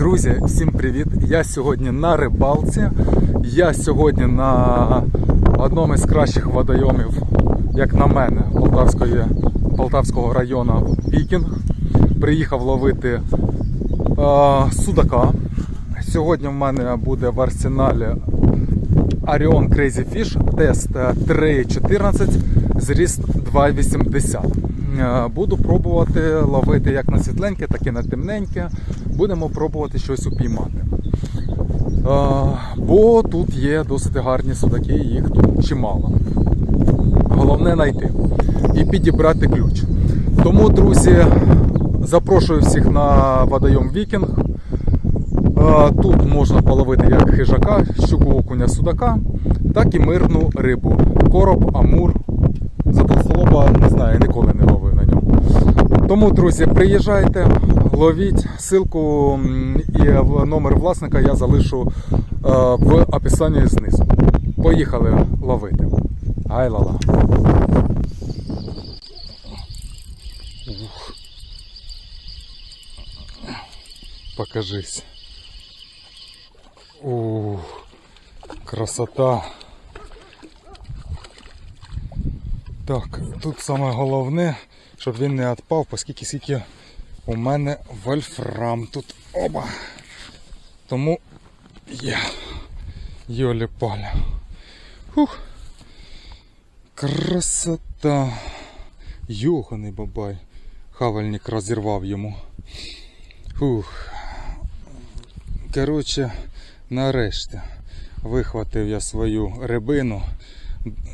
Друзі, всім привіт! Я сьогодні на рибалці. Я сьогодні на одному із кращих водойомів, як на мене, Полтавської, Полтавського району Вікінг. Приїхав ловити е, судака. Сьогодні в мене буде в арсеналі Arion Crazy Fish, тест е, 3.14, зріст 2.80. Е, Буду пробувати ловити як на світленьке, так і на темненьке. Будемо пробувати щось упіймати. Бо тут є досить гарні судаки, їх тут чимало. Головне знайти і підібрати ключ. Тому, друзі, запрошую всіх на водойом Вікінг. Тут можна половити як хижака, щуку окуня судака, так і мирну рибу. Короб, амур. За толстолоба не знаю, не. Тому, друзі, приїжджайте, ловіть. Ссылку і номер власника я залишу е, в описанні знизу. Поїхали ловити. Гайлала. Покажись. Ух, красота. Так, тут саме головне, щоб він не відпав, оскільки скільки у мене вольфрам тут оба. Тому є. Йолі поля. Фух. Красота. Йоханий бабай. Хавальник розірвав йому. Фух. Коротше, нарешті вихватив я свою рибину.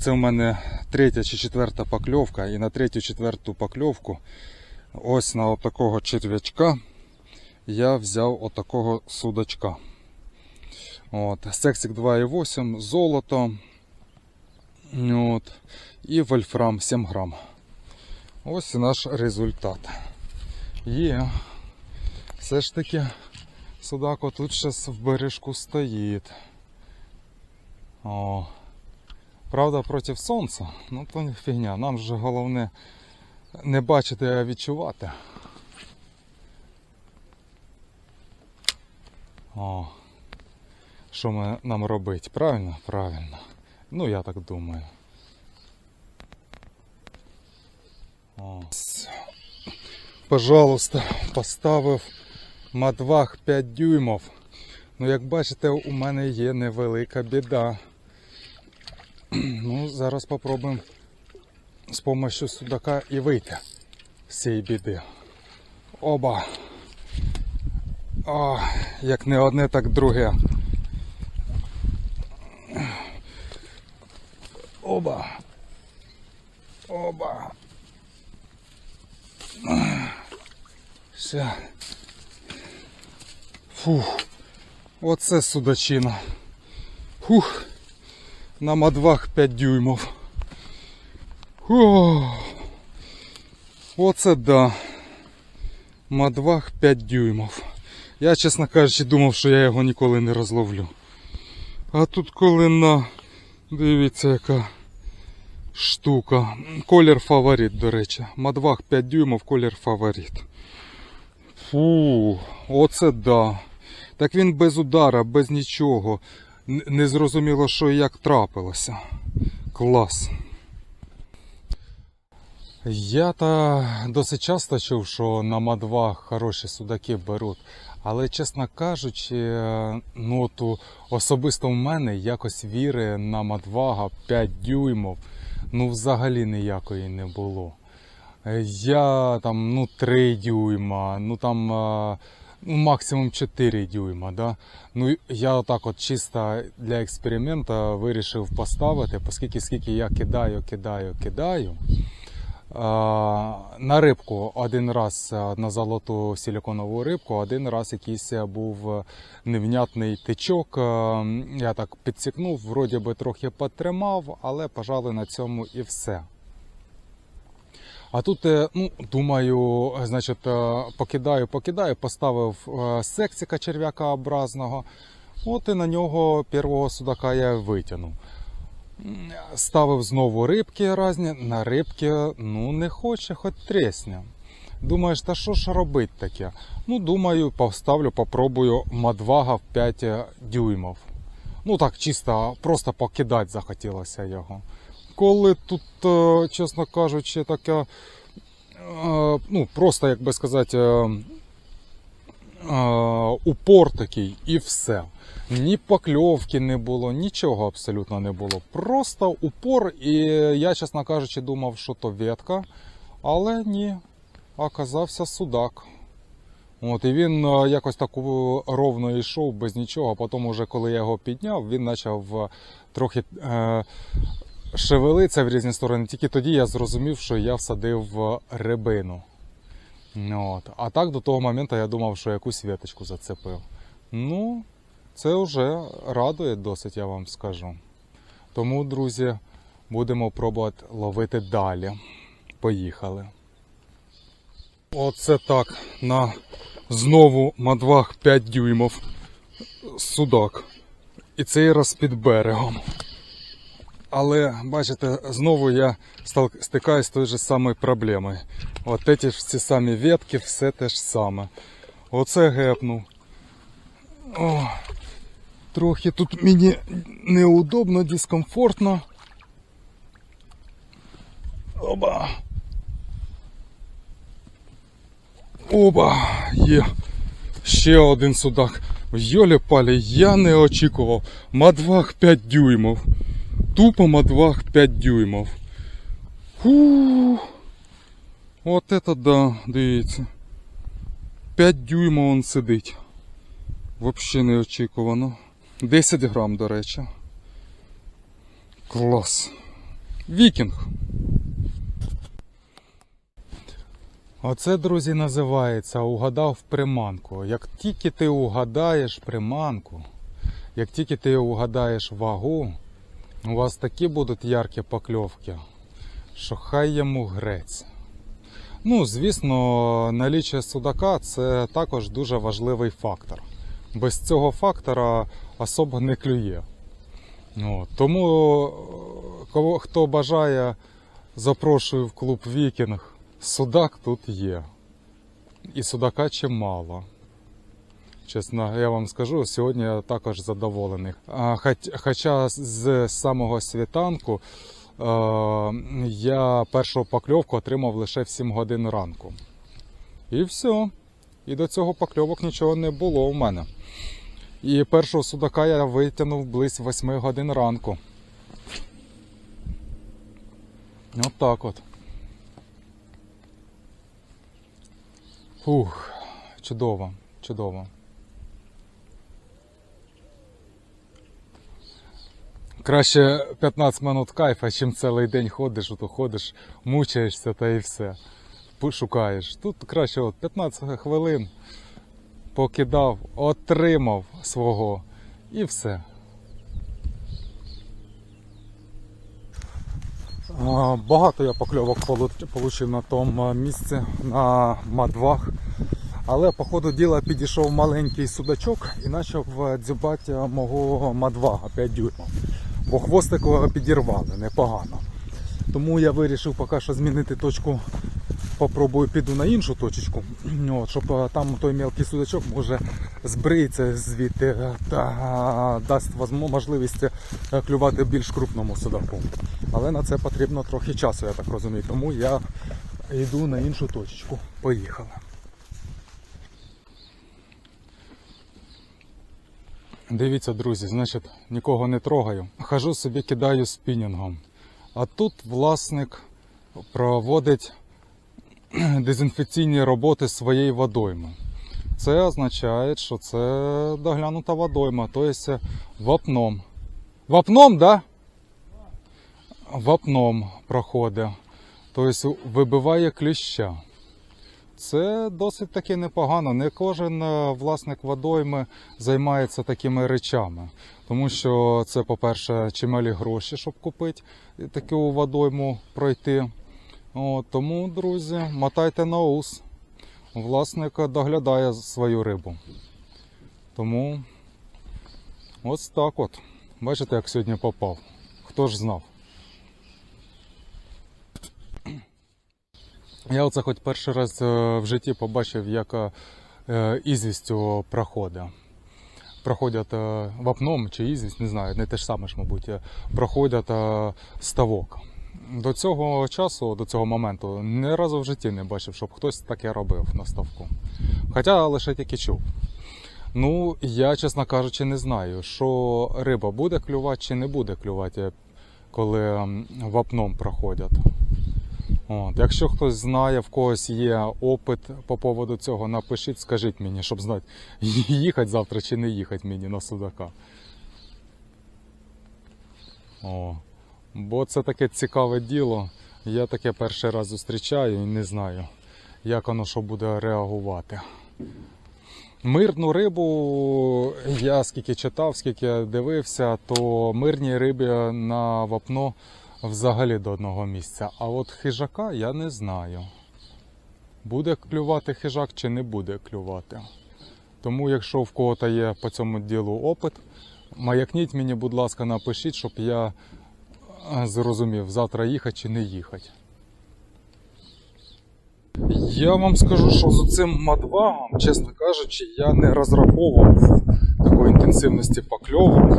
Це в мене третя чи четверта покльовка. І на третю четверту покльовку ось на отакого черв'ячка я взяв отакого судачка. От, Сексик 2,8, золото. От, і вольфрам 7 грам. Ось наш результат. Є. Все ж таки судак отут зараз в бережку стоїть. О. Правда, проти сонця, ну то фігня. Нам же головне не бачити, а відчувати. О, що ми, нам робити? Правильно? Правильно. Ну, я так думаю. О. Пожалуйста, поставив мадвах 5 дюймов. Ну, як бачите, у мене є невелика біда. Ну, зараз спробуємо з допомогою судака і вийти з цієї біди. Оба. О, як не одне, так друге. Оба. Оба. Все. Фух. Оце судачина. Фух на мадвах 5 дюймов. О, оце да. Мадвах 5 дюймов. Я, чесно кажучи, думав, що я його ніколи не розловлю. А тут коли на... Дивіться, яка штука. Колір фаворит, до речі. Мадвах 5 дюймов, колір фаворит. Фу, оце да. Так він без удара, без нічого. Не зрозуміло, що і як трапилося. Клас. Я та досить часто чув, що на мадвах хороші судаки беруть. Але, чесно кажучи, ну то особисто в мене якось віри на мадвага 5 дюймов, ну взагалі ніякої не було. Я там ну 3 дюйма, ну там максимум 4 дюйма. Да? Ну я отак от чисто для експерименту вирішив поставити, оскільки скільки я кидаю, кидаю, кидаю. На рибку один раз на золоту силіконову рибку, один раз якийсь був невнятний тичок. Я так підсікнув, вроді би трохи потримав, але, пожалуй, на цьому і все. А тут, е, ну, думаю, значить, е, покидаю, покидаю, поставив е, сексика черв'якообразного. От і на нього першого судака я витягнув. Ставив знову рибки різні, на рибки ну не хоче, хоч тресня. Думаєш, та що ж робить таке? Ну, думаю, поставлю, попробую Мадвага в 5 дюймів. Ну так, чисто, просто покидати захотілося його. Коли тут, е, чесно кажучи, таке, е, ну, просто, як би сказати, е, упор такий і все. Ні покльовки не було, нічого абсолютно не було. Просто упор, і я, чесно кажучи, думав, що то ветка, але ні, оказався судак. От, і він якось так ровно йшов без нічого. Потім, уже коли я його підняв, він почав трохи е, шевелитися в різні сторони. Тільки тоді я зрозумів, що я всадив в рибину. От. А так до того моменту я думав, що якусь веточку зацепив. Ну, це вже радує досить, я вам скажу. Тому, друзі, будемо пробувати ловити далі. Поїхали. Оце так. На знову мадвах 5 дюймов. Судак. І цей раз під берегом. Але бачите, знову я стикаюсь з тою ж самою проблемою. От ці ж ці самі ветки, все те ж саме. Оце гепнув. О, трохи тут мені неудобно, дискомфортно. Оба. Оба, є. Ще один судак. Йолі палі, я не очікував. Мадвах 5 дюймов. Тупо мадвах 5 дюймов. Фу. От это да, дивіться. 5 дюймов он сидить. Вообще неочікувано. 10 грам, до речі. Клас. Вікінг. Оце, друзі, називається угадав приманку. Як тільки ти угадаєш приманку, як тільки ти угадаєш вагу, у вас такі будуть яркі покльовки, що хай йому грець. Ну, звісно, наліччя судака це також дуже важливий фактор. Без цього фактора особо не клює. От. Тому, е, кого, хто бажає, запрошую в клуб Вікінг. Судак тут є. І судака чимало. Чесно, я вам скажу, сьогодні я також задоволений. Хоч- Хоча з самого світанку е, я першу покльовку отримав лише в 7 годин ранку. І все. І до цього покльовок нічого не було у мене. І першого судака я витягнув близько 8 годин ранку. От так от. Фух, чудово, чудово. Краще 15 минут кайфа, чим цілий день ходиш, ото ходиш, мучаєшся та і все. Пошукаєш. Тут краще от 15 хвилин покидав, отримав свого і все. Багато я покльовок отримав на тому місці на мадвах. Але по ходу діла підійшов маленький судачок і почав е, дзюбати мого мадвага 5 дюймів. Бо хвостик е, підірвали непогано. Тому я вирішив поки що змінити точку. Попробую піду на іншу точечку, от, щоб е, там той мелкий судачок може збриється звідти е, та дасть можливість е, клювати більш крупному судаку. Але на це потрібно трохи часу, я так розумію. Тому я йду на іншу точечку. Поїхали. Дивіться, друзі, значить, нікого не трогаю. Хожу собі, кидаю спінінгом. А тут власник проводить дезінфекційні роботи своєї водойми. Це означає, що це доглянута водойма, тобто вапном. Вапном, да? Вапном проходить. Тобто вибиває кліща. Це досить таки непогано. Не кожен е, власник водойми займається такими речами, тому що це, по-перше, чималі гроші, щоб купити таку водойму пройти. О, тому, друзі, мотайте на ус. Власник доглядає свою рибу. Тому ось так от. Бачите, як сьогодні попав. Хто ж знав? Я оце хоч перший раз е, в житті побачив, як е, ізвістю проходить. Проходять е, вапном чи ізвість, не знаю, не те ж саме ж, мабуть, проходять ставок. До цього часу, до цього моменту, ні разу в житті не бачив, щоб хтось таке робив на ставку. Хоча лише тільки чув. Ну, я, чесно кажучи, не знаю, що риба буде клювати чи не буде клювати, коли вапном проходять. От, якщо хтось знає, в когось є опит по поводу цього, напишіть, скажіть мені, щоб знати, їхати завтра чи не їхати мені на судака. О, бо це таке цікаве діло. Я таке перший раз зустрічаю і не знаю, як воно що буде реагувати. Мирну рибу, я скільки читав, скільки дивився, то мирні риби на вапно взагалі до одного місця. А от хижака я не знаю. Буде клювати хижак чи не буде клювати. Тому, якщо в кого-то є по цьому ділу опит, маякніть мені, будь ласка, напишіть, щоб я е, зрозумів, завтра їхати чи не їхати. Я вам скажу, що з цим мадвагом, чесно кажучи, я не розраховував такої інтенсивності покльовок.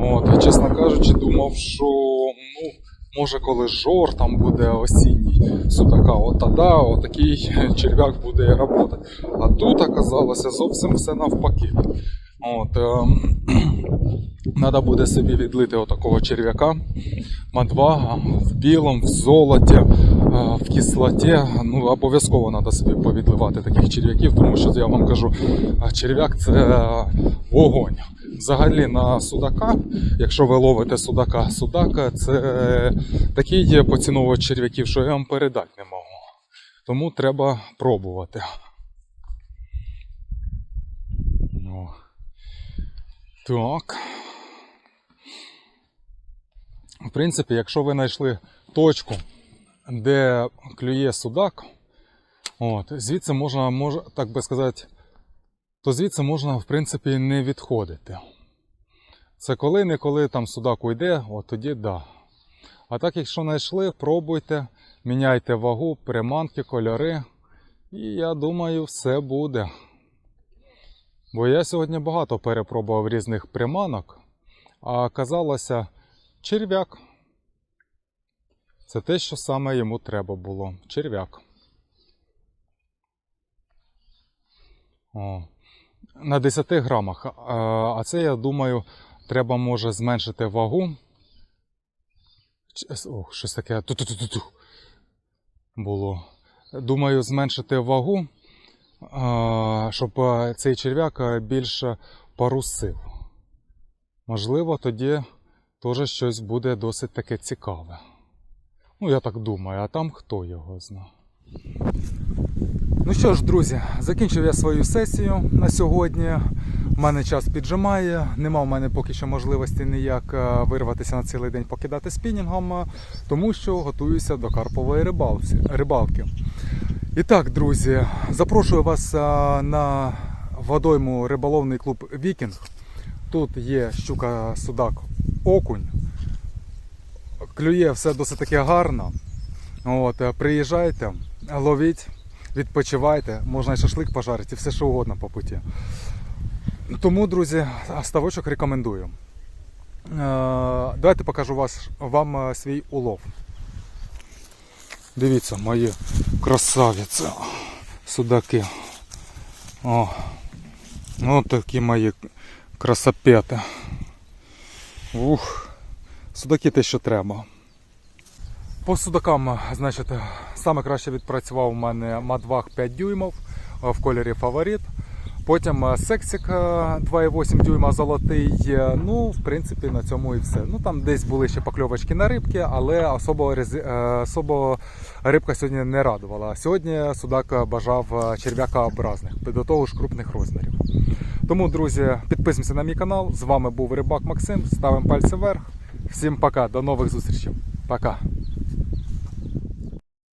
От, і, чесно кажучи, думав, що ну, може коли жор там буде осінній судака, от тоді отакий черв'як буде працювати. А тут оказалося зовсім все навпаки. От, ем, Треба буде собі відлити отакого черв'яка, мадвага в білому, в золоті, е, в кислоті. Ну, обов'язково треба собі повідливати таких черв'яків, тому що я вам кажу, е, черв'як це е, вогонь. Взагалі на судака, якщо ви ловите судака, судака це такий є поціновувач черв'яків, що я вам передати не можу. Тому треба пробувати. Ну. Так. В принципі, якщо ви знайшли точку, де клює судак, от, звідси можна, мож, так би сказати, то звідси можна, в принципі, не відходити. Це коли-неколи там судак уйде, от тоді да. А так, якщо знайшли, пробуйте, міняйте вагу, приманки, кольори. І я думаю, все буде. Бо я сьогодні багато перепробував різних приманок, а казалося, черв'як. Це те, що саме йому треба було. Черв'як. О. На 10 грамах. А- це, я думаю, треба може зменшити вагу. Ох, щось таке. Ту-ту-ту-ту-ту. Було. Думаю, зменшити вагу щоб е, цей черв'як е, більше парусив. Можливо, тоді теж щось буде досить таке цікаве. Ну, я так думаю, а там хто його зна. Ну що ж, друзі, закінчив я свою сесію на сьогодні. У мене час піджимає, нема в мене поки що можливості ніяк е, вирватися на цілий день покидати спінінгом, тому що готуюся до карпової рибалки. І так, друзі, запрошую вас на водойму риболовний клуб Вікінг. Тут є щука судак окунь. Клює все досить таки гарно. От, приїжджайте, ловіть, відпочивайте, можна і шашлик пожарити, і все що угодно по путі. Тому, друзі, ставочок рекомендую. Давайте покажу вас, вам свій улов. Дивіться, мої красавиці, судаки. О, ну такі мої красопети. Ух, судаки те, що треба. По судакам, значить, саме краще відпрацював у мене Мадвах 5 дюймов в кольорі фаворит. Потім е, сексик е, 2,8 дюйма золотий. Е, Ну, в принципі, на цьому і все. Ну там десь були ще покльовочки на рибки, але особо, е, особо рибка сьогодні не радувала. Сьогодні судак бажав е, черв'якообразних, до того ж крупних розмірів. Тому, друзі, підписуємося на мій канал. З вами був Рибак Максим. Ставимо пальці вверх. Всім пока, до нових зустрічей. Пока.